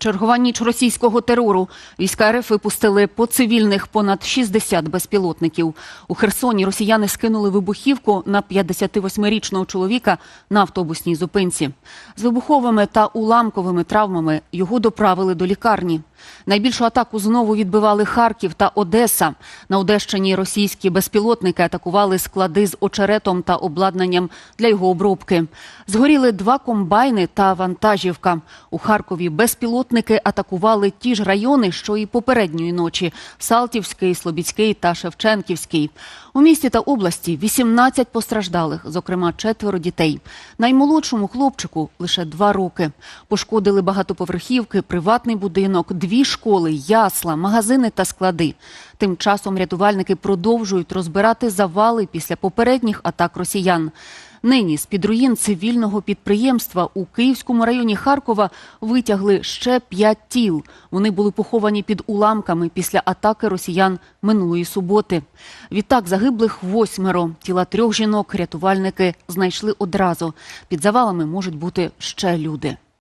Чергова ніч російського терору. Війська РФ випустили по цивільних понад 60 безпілотників. У Херсоні росіяни скинули вибухівку на 58-річного чоловіка на автобусній зупинці. З вибуховими та уламковими травмами його доправили до лікарні. Найбільшу атаку знову відбивали Харків та Одеса. На Одещині російські безпілотники атакували склади з очеретом та обладнанням для його обробки. Згоріли два комбайни та вантажівка. У Харкові безпілотники атакували ті ж райони, що і попередньої ночі: Салтівський, Слобідський та Шевченківський. У місті та області 18 постраждалих, зокрема четверо дітей. Наймолодшому хлопчику лише два роки. Пошкодили багатоповерхівки, приватний будинок, дві школи, ясла, магазини та склади. Тим часом рятувальники продовжують розбирати завали після попередніх атак росіян. Нині з під руїн цивільного підприємства у Київському районі Харкова витягли ще п'ять тіл. Вони були поховані під уламками після атаки росіян минулої суботи. Відтак загиблих восьмеро. Тіла трьох жінок рятувальники знайшли одразу. Під завалами можуть бути ще люди.